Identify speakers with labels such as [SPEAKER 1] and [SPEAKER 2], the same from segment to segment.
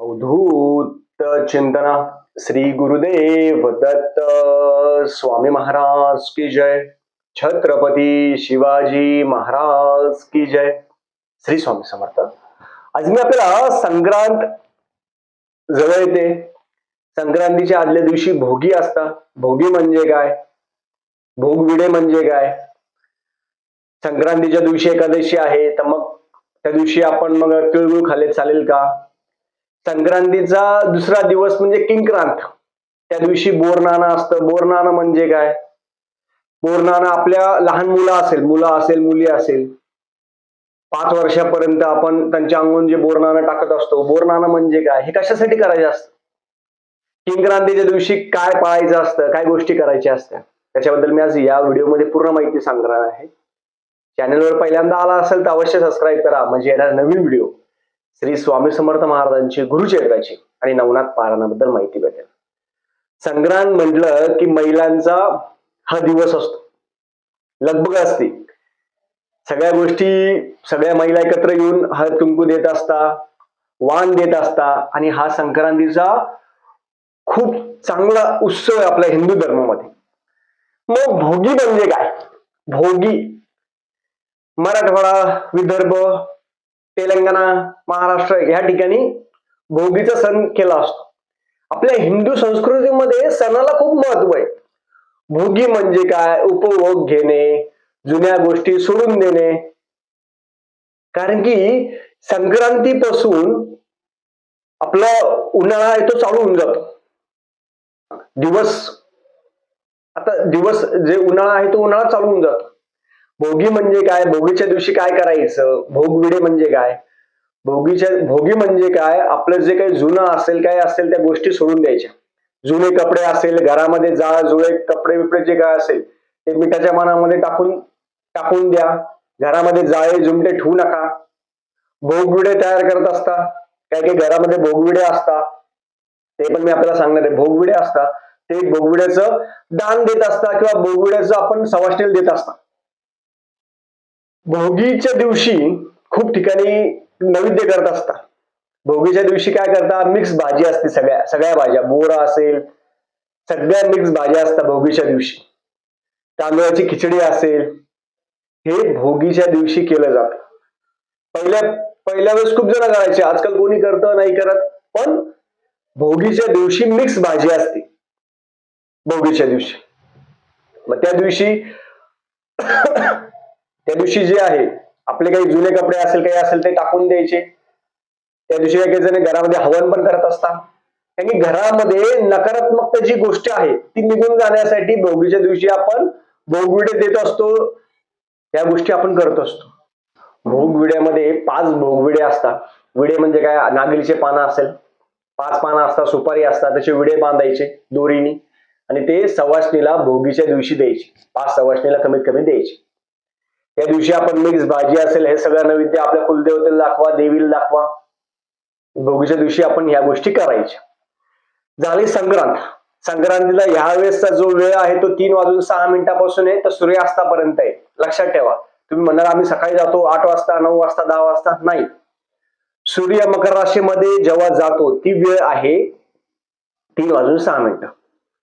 [SPEAKER 1] अवधूत चिंतना श्री गुरुदेव दत्त स्वामी महाराज की जय। छत्रपती शिवाजी महाराज की जय। श्री स्वामी समर्थ। आज मी आपल्याला संक्रांत जवळ येते. संक्रांतीच्या आदल्या दिवशी भोगी असतात. भोगी म्हणजे काय? भोगविडे म्हणजे काय? संक्रांतीच्या दिवशी एकादशी आहे तर मग त्या दिवशी आपण मग तिळगुळ खाल्ले चालेल का? संक्रांतीचा दुसरा दिवस म्हणजे किंक्रांत. त्या दिवशी बोरनाणं असतं. बोरनाणं म्हणजे काय? बोरनाणं आपल्या लहान मुलं असेल. मुलं असेल मुली असेल. पाच वर्षापर्यंत आपण त्यांच्या अंगून जे बोरनाणं टाकत असतो. बोरनाणं म्हणजे काय? हे कशासाठी करायचं असतं? किंक्रांतीच्या दिवशी काय पाळायचं असतं? काय गोष्टी करायच्या असत्या? त्याच्याबद्दल मी आज या व्हिडिओमध्ये पूर्ण माहिती सांगणार आहे. चॅनलवर पहिल्यांदा आला असेल तर अवश्य सबस्क्राईब करा. म्हणजे येणार नवीन व्हिडिओ. श्री स्वामी समर्थ महाराजांची गुरुचरित्राची आणि नवनाथ पारायणाबद्दल माहिती भेटेल. संक्रांत म्हटलं की महिलांचा हा दिवस असतो. लगबग असते. सगळ्या गोष्टी सगळ्या महिला एकत्र येऊन हळद कुंकू देत असता वाण देत असता आणि हा संक्रांतीचा खूप चांगला उत्सव आहे आपल्या हिंदू धर्मामध्ये. मग भोगी म्हणजे काय? भोगी. मराठवाडा विदर्भ तेलंगणा महाराष्ट्र ह्या ठिकाणी भोगीचा सण केला असतो. आपल्या हिंदू संस्कृतीमध्ये सणाला खूप महत्त्व आहे. भोगी म्हणजे काय? उपभोग घेणे जुन्या गोष्टी सोडून देणे. कारण की संक्रांतीपासून आपला उन्हाळा आहे तो चालू होऊन जातो. दिवस आता दिवस जे उन्हाळा आहे तो उन्हाळा चालू होऊन जातो. भोगी म्हणजे काय? भोगीच्या दिवशी काय करायचं? भोगविडे म्हणजे काय? भोगीच्या भोगी म्हणजे काय? आपलं जे काही जुनं असेल काय असेल त्या गोष्टी सोडून द्यायच्या. जुने कपडे असेल घरामध्ये जाळ जुळे कपडे बिपडे जे काय असेल ते मिठाच्या मनामध्ये टाकून टाकून द्या. घरामध्ये जाळे जुमटे ठेवू नका. भोगविडे तयार करत असता. काही काही घरामध्ये भोगविडे असतात ते पण मी आपल्याला सांगणार आहे. भोगविडे असतात ते भोगविड्याचं दान देत असता किंवा भोगविड्याचं आपण सवाष्णीला देत असता. भोगीच्या दिवशी खूप ठिकाणी नैवेद्य करत असतात. भोगीच्या दिवशी काय करतात? मिक्स भाजी असते सगळ्या सगळ्या भाज्या. बोरा असेल सगळ्या मिक्स भाज्या असतात भोगीच्या दिवशी. तांदळाची खिचडी असेल हे भोगीच्या दिवशी केलं जातं. पहिल्या पहिल्या वेळेस खूप जण करायचे. आजकाल कोणी करतं नाही करत. पण भोगीच्या दिवशी मिक्स भाजी असते. भोगीच्या दिवशी. मग त्या दिवशी त्या दिवशी जे आहे आपले काही जुने कपडे असेल काही असेल ते टाकून द्यायचे. त्या दिवशी काही जण घरामध्ये हवन पण करत असतात. कारण की घरामध्ये नकारात्मक जी गोष्ट आहे ती निघून जाण्यासाठी भोगीच्या दिवशी आपण भोगविडे देत असतो. या गोष्टी आपण करत असतो. भोगविड्यामध्ये पाच भोगविडे असतात. विडे म्हणजे काय? नागिलीचे पानं असेल. पाच पानं असतात सुपारी असतात. त्याचे विडे बांधायचे दोरीनी. आणि ते सवासणीला भोगीच्या दिवशी द्यायचे. पाच सवासणीला कमीत कमी द्यायचे. त्या दिवशी आपण मिक्स भाजी असेल हे सगळं नैवेद्य आपल्या कुलदेवतेला दाखवा देवीला दाखवा. भोगीच्या दिवशी आपण ह्या गोष्टी करायच्या. झाली संक्रांत. संक्रांतीला ह्या वेळेसचा जो वेळ आहे तो तीन वाजून सहा मिनिटापासून आहे तर सूर्यास्तापर्यंत आहे. लक्षात ठेवा. तुम्ही म्हणाल आम्ही सकाळी जातो आठ वाजता नऊ वाजता दहा वाजता? नाही. सूर्य मकर राशीमध्ये जेव्हा जातो ती वेळ आहे तीन वाजून सहा मिनिटं.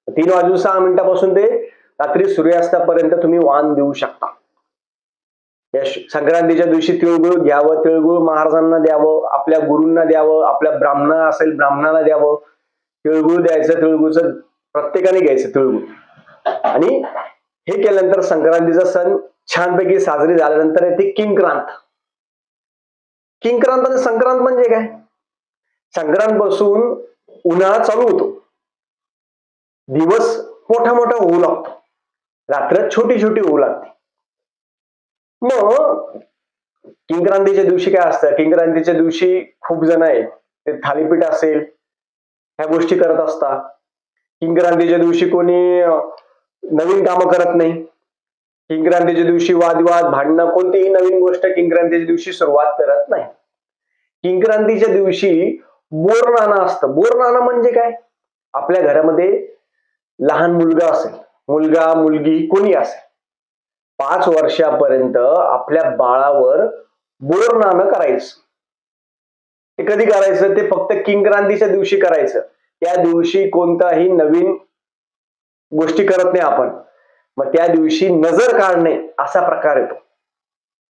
[SPEAKER 1] तीन वाजून सहा मिनिटापासून ते रात्री सूर्यास्तापर्यंत तुम्ही वाण देऊ शकता. या संक्रांतीच्या दिवशी तिळगुळ घ्यावं तिळगुळ महाराजांना द्यावं आपल्या गुरूंना द्यावं आपल्या ब्राह्मण असेल ब्राह्मणाला द्यावं. तिळगुळ द्यायचं तिळगुळचं प्रत्येकाने घ्यायचं तिळगुळ. आणि हे केल्यानंतर संक्रांतीचा सण छानपैकी साजरी झाल्यानंतर येते किंक्रांत. किंक्रांत आणि संक्रांत म्हणजे काय? संक्रांत पासून उन्हाळा चालू होतो. दिवस मोठा मोठा होऊ लागतो. रात्र छोटी छोटी होऊ लागते. मग किंक्रांतीच्या दिवशी काय असतं? किंक्रांतीच्या दिवशी खूप जण आहेत. ते थालीपीठ असेल ह्या गोष्टी करत असतात. किंक्रांतीच्या दिवशी कोणी नवीन कामं करत नाही. किंक्रांतीच्या दिवशी वादविवाद भांडणं कोणतीही नवीन गोष्ट किंक्रांतीच्या दिवशी सुरुवात करत नाही. किंक्रांतीच्या दिवशी बोरनाणं असतं. बोरनाणं म्हणजे काय? आपल्या घरामध्ये लहान मुलगा असेल. मुलगा मुलगी कोणी असेल. पाच वर्षापर्यंत आपल्या बाळावर बोरनानं करायचं. ते कधी करायचं? ते फक्त किंक्रांतीच्या दिवशी करायचं. त्या दिवशी कोणताही नवीन गोष्टी करत नाही आपण. मग त्या दिवशी नजर काढणे असा प्रकार येतो.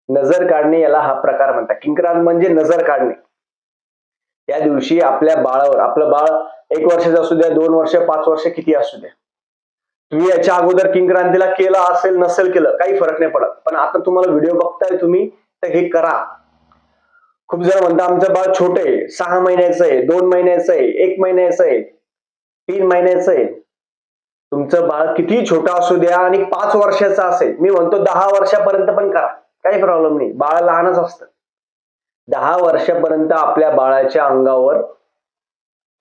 [SPEAKER 1] नजर काढणे याला हा प्रकार म्हणतात. किंक्रांत म्हणजे नजर काढणे. त्या दिवशी आपल्या बाळावर आपलं बाळ एक वर्षाचं असू द्या दोन वर्ष पाच वर्ष किती असू द्या. तुम्ही याच्या अगोदर किंग क्रांतीला केलं असेल नसेल केलं काही फरक नाही पडत. पण आता तुम्हाला व्हिडिओ बघताय तुम्ही तर हे करा. खूप जण म्हणतात आमचं बाळ छोट आहे सहा महिन्याचं आहे दोन महिन्याचं आहे एक महिन्याचं आहे तीन महिन्याचं आहे. तुमचं बाळ किती छोटा असू द्या आणि पाच वर्षाचा असेल. मी म्हणतो दहा वर्षापर्यंत पण करा. काही प्रॉब्लेम नाही. बाळ लहानच असतं. दहा वर्षापर्यंत आपल्या बाळाच्या अंगावर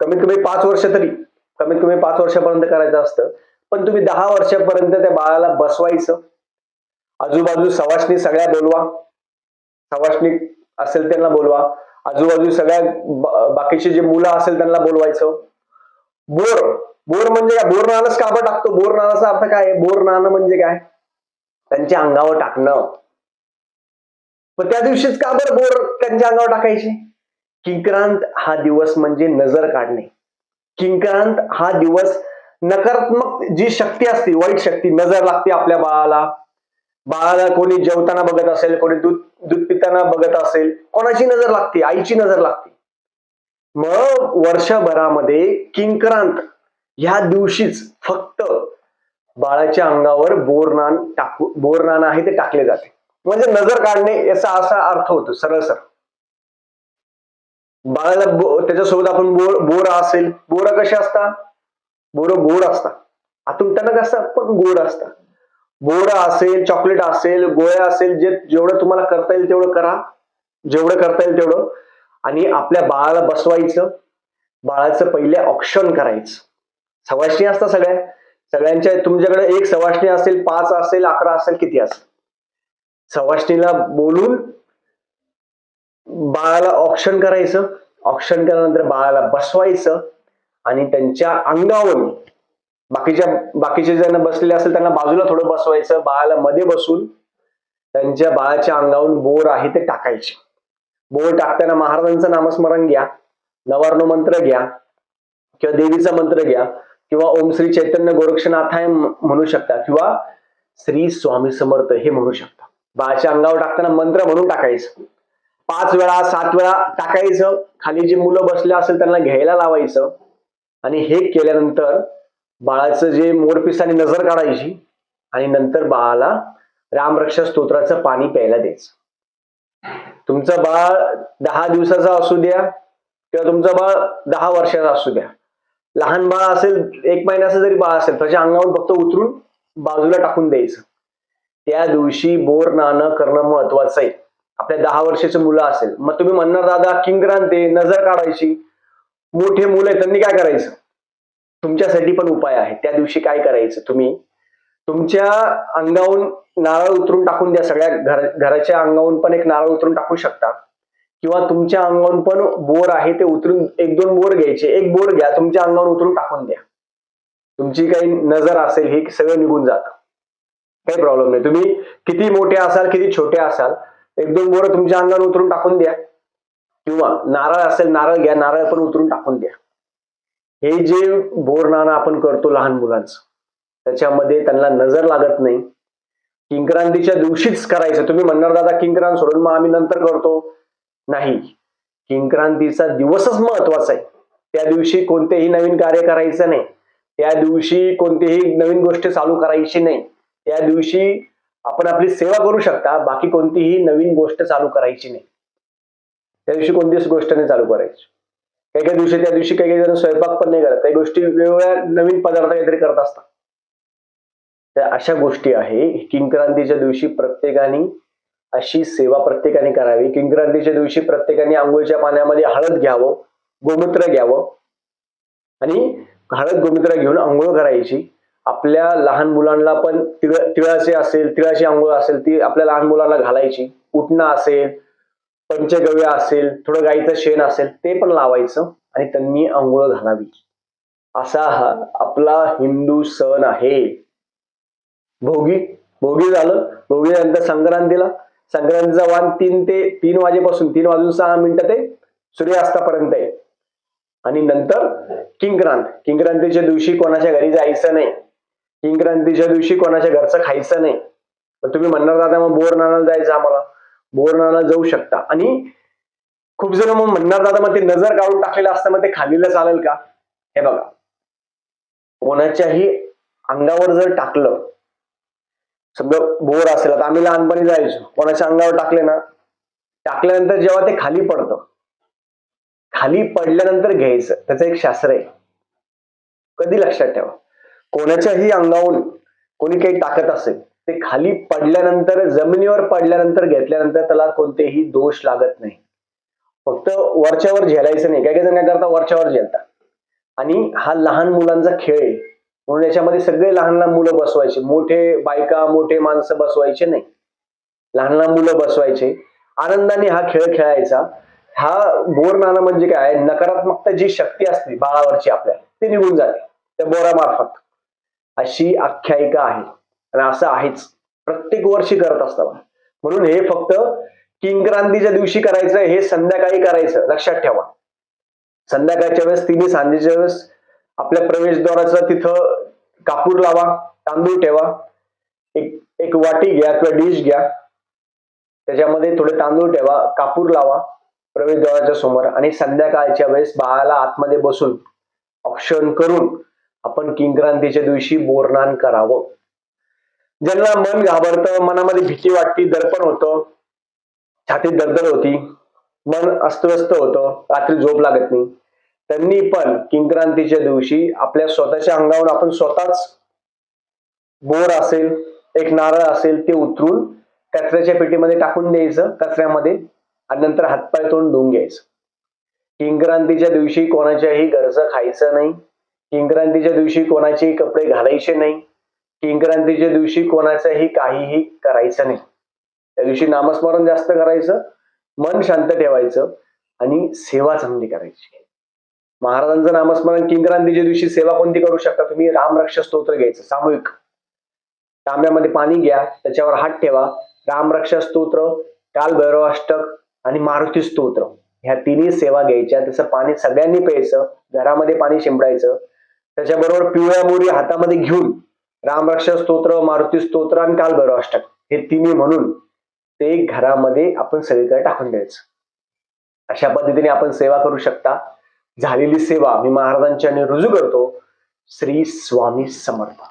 [SPEAKER 1] कमीत कमी पाच वर्ष तरी कमीत कमी पाच वर्षापर्यंत करायचं असतं. पण तुम्ही दहा वर्षापर्यंत त्या बाळाला बसवायचं. आजूबाजू सवासणी सगळ्या बोलवा. सवासणी असेल त्यांना बोलवा. आजूबाजू सगळ्या बाकीचे जे मुलं असेल त्यांना बोलवायचं. बोर बोर म्हणजे काय? बोर नाणंच आपण टाकतो. बोर नाण्याचा अर्थ काय बोर नाणं म्हणजे काय? त्यांच्या अंगावर टाकणं. पण त्या दिवशीच का बरं बोर त्यांच्या अंगावर टाकायचे? किंक्रांत हा दिवस म्हणजे नजर काढणे. किंक्रांत हा दिवस नकारात्मक जी शक्ती असते वाईट शक्ती नजर लागते आपल्या बाळाला. बाळाला कोणी जेवताना बघत असेल कोणी दूध दूध पिताना बघत असेल कोणाची नजर लागते? आईची नजर लागते. मग वर्षभरामध्ये किंक्रांत ह्या दिवशीच फक्त बाळाच्या अंगावर बोरनान टाकू बोरनान आहे ते टाकले जाते. म्हणजे नजर काढणे याचा असा अर्थ होतो सरळ सर बाळाला बो- त्याच्यासोबत आपण बोर बोर असेल बोर कशा असतात? बोर गोड असतात. आतून टणक असतात पण गोड असतात. बोर असेल चॉकलेट असेल गोळ्या असेल जे जेवढं तुम्हाला करता येईल तेवढं करा. जेवढं करता येईल तेवढं. आणि आपल्या बाळाला बसवायचं. बाळाचं पहिले ऑप्शन करायचं. सवाशणी असतात सगळ्या. सगळ्यांच्या तुमच्याकडे एक सवाशणी असेल पाच असेल अकरा असेल किती असेल. सवाशणीला बोलून बाळाला ऑप्शन करायचं. ऑप्शन केल्यानंतर बाळाला बसवायचं. आणि त्यांच्या अंगावरून बाकीच्या बाकीचे जण बसलेले असेल त्यांना बाजूला थोडं बसवायचं बाळाला मध्ये बसून त्यांच्या बाळाच्या अंगावरून बोर आहे ते टाकायचे. बोर टाकताना महाराजांचं नामस्मरण घ्या नवार्ण मंत्र घ्या किंवा देवीचा मंत्र घ्या किंवा ओम श्री चैतन्य गोरक्षनाथाय म्हणू शकता किंवा श्री स्वामी समर्थ हे म्हणू शकता. बाळाच्या अंगावर टाकताना मंत्र म्हणून टाकायचं. पाच वेळा सात वेळा टाकायचं. खाली जे मुलं बसले असेल त्यांना घ्यायला लावायचं. आणि हे केल्यानंतर बाळाचं जे मोरपिसाने नजर काढायची आणि नंतर बाळाला रामरक्षा स्तोत्राचं पाणी प्यायला द्यायचं. तुमचं बाळ दहा दिवसाचा असू द्या किंवा तुमचं बाळ दहा वर्षाचा असू द्या. लहान बाळ असेल एक महिन्याचं जरी बाळ असेल त्याच्या अंगावर फक्त उतरून बाजूला टाकून द्यायचं. त्या दिवशी बोर नाणं करणं महत्वाचं आहे. आपल्या दहा वर्षाचे मुलं असेल मग तुम्ही म्हणणार दादा किंक्रांती नजर काढायची. मोठे मुलं आहेत त्यांनी काय करायचं? तुमच्यासाठी पण उपाय आहे त्या दिवशी काय करायचं तुम्ही? तुमच्या अंगावून नारळ उतरून टाकून द्या सगळ्या घर घराच्या अंगावून पण एक नारळ उतरून टाकू शकता. किंवा तुमच्या अंगावून पण बोर आहे ते उतरून एक दोन बोर घ्यायचे एक बोर घ्या तुमच्या अंगावर उतरून टाकून द्या. तुमची काही नजर असेल हे सगळं निघून जातं. काही प्रॉब्लेम नाही. तुम्ही किती मोठे असाल किती छोटे असाल एक दोन बोर तुमच्या अंगावर उतरून टाकून द्या. किंवा नारळ असेल नारळ घ्या नारळ पण उतरून टाकून द्या. हे जे बोरनाणं आपण करतो लहान मुलांचं त्याच्यामध्ये त्यांना नजर लागत नाही. किंक्रांतीच्या दिवशीच करायचं. तुम्ही म्हणणार दादा किंक्रांत सोडून मग आम्ही नंतर करतो. नाही. किंक्रांतीचा दिवसच महत्त्वाचा आहे. त्या दिवशी कोणतेही नवीन कार्य करायचं नाही. त्या दिवशी कोणतीही नवीन गोष्ट चालू करायची नाही. त्या दिवशी आपण आपली सेवा करू शकता बाकी कोणतीही नवीन गोष्ट चालू करायची नाही. त्या दिवशी कोणतीच गोष्ट नाही चालू करायची. काही काही दिवशी त्या दिवशी काही काही जण स्वयंपाक पण नाही करत. काही गोष्टी वेगवेगळ्या नवीन पदार्थ काहीतरी करत असतात. तर अशा गोष्टी आहे. किंक्रांतीच्या दिवशी प्रत्येकाने अशी सेवा प्रत्येकाने करावी. किंक्रांतीच्या दिवशी प्रत्येकाने आंघोळीच्या पाण्यामध्ये हळद घ्यावं गोमूत्र घ्यावं आणि हळद गोमूत्र घेऊन आंघोळ करायची. आपल्या लहान मुलांना पण तिळ तिळाचे असेल तिळाची आंघोळ असेल ती आपल्या लहान मुलांना घालायची. उठणं असेल पंचगव्य असेल थोडं गाईचं शेण असेल ते पण लावायचं आणि त्यांनी आंघोळ घालावी. असा हा आपला हिंदू सण आहे. भोगी भोगी झालं. भोगी नंतर संक्रांतीला. संक्रांतीचा वाण तीन ते तीन वाजेपासून तीन वाजून सहा मिनिटं ते सूर्यास्तापर्यंत आहे. आणि नंतर किंक्रांत. किंक्रांतीच्या दिवशी कोणाच्या घरी जायचं नाही. किंक्रांतीच्या दिवशी कोणाच्या घरचं खायचं नाही. तुम्ही म्हणणार दादा मग बोर नाणाला जायचं आम्हाला. बोर जाऊ शकता. आणि खूप जण मग म्हणणार दादा मग ते नजर काढून टाकलेलं असतं मग ते खालीला चालेल का? हे बघा. कोणाच्याही अंगावर जर टाकलं समजा बोर असेल तर आम्ही लहानपणी जायचो कोणाच्या अंगावर टाकले ना टाकल्यानंतर जेव्हा ते खाली पडतं खाली पडल्यानंतर घ्यायचं त्याचं एक शास्त्र आहे. कधी लक्षात ठेवा. कोणाच्याही अंगावर कोणी काही टाकत असेल ते खाली पडल्यानंतर जमिनीवर पडल्यानंतर घेतल्यानंतर त्याला कोणतेही दोष लागत नाही. फक्त वरच्यावर झेलायचं नाही. काय काय जण काय करता? वरच्यावर झेलतात आणि हा लहान मुलांचा खेळ आहे. म्हणून याच्यामध्ये सगळे लहान लहान मुलं बसवायचे. मोठे बायका मोठे माणसं बसवायचे नाही. लहान लहान मुलं बसवायचे. आनंदाने हा खेळ खेळायचा. हा बोर नाणं म्हणजे काय? नकारात्मकता जी शक्ती असते बाळावरची आपल्या ती निघून जाते. त्या बोरामार्फत. अशी आख्यायिका आहे. आणि असं आहेच. प्रत्येक वर्षी करत असतात म्हणून हे फक्त किंक्रांतीच्या दिवशी करायचं हे संध्याकाळी करायचं. लक्षात ठेवा. संध्याकाळच्या वेळेस तिन्ही सांजेच्या वेळेस आपल्या प्रवेशद्वाराचा तिथं कापूर लावा तांदूळ ठेवा. एक एक वाटी घ्या किंवा डिश घ्या. त्याच्यामध्ये थोडे तांदूळ ठेवा कापूर लावा प्रवेशद्वाराच्या समोर. आणि संध्याकाळच्या वेळेस बाळाला आतमध्ये बसून औक्षण करून आपण किंक्रांतीच्या दिवशी बोरनान करावं. ज्यांना मन घाबरतं मनामध्ये भीती वाटती दर्पण होतं छातीत दरदर होती मन अस्तव्यस्त होतं रात्री झोप लागत नाही. त्यांनी पण किंक्रांतीच्या दिवशी आपल्या स्वतःच्या अंगावर आपण स्वतःच बोर असेल एक नारळ असेल ते उतरून कचऱ्याच्या पेटीमध्ये टाकून द्यायचं कचऱ्यामध्ये आणि नंतर हातपाय तोंड धुवून घ्यायचं. किंक्रांतीच्या दिवशी कोणाच्याही घरचं खायचं नाही. किंक्रांतीच्या दिवशी कोणाचेही कपडे घालायचे नाही. किंक्रांतीच्या दिवशी कोणाचंही काहीही करायचं नाही. त्या दिवशी नामस्मरण जास्त करायचं मन शांत ठेवायचं आणि सेवा चांगली करायची. महाराजांचं नामस्मरण किंक्रांतीच्या दिवशी सेवा कोणती करू शकता? तुम्ही रामरक्ष स्तोत्र घ्यायचं सामूहिक. तांब्यामध्ये पाणी घ्या त्याच्यावर हात ठेवा. रामरक्षा स्तोत्र कालभैरवाष्टक आणि मारुती स्तोत्र. ह्या तिन्ही सेवा घ्यायच्या. त्याचं पाणी सगळ्यांनी प्यायचं घरामध्ये पाणी शिंपडायचं. त्याच्याबरोबर पिवळ्या मोरी हातामध्ये घेऊन रामरक्षा स्तोत्र मारुती स्तोत्र आणि काल अष्टक हे तिन्ही म्हणून ते घरामध्ये आपण सगळीकडे टाकून द्यायचं. अशा पद्धतीने आपण सेवा करू शकता. झालेली सेवा मी महाराजांच्या रुजू करतो. श्री स्वामी समर्थ.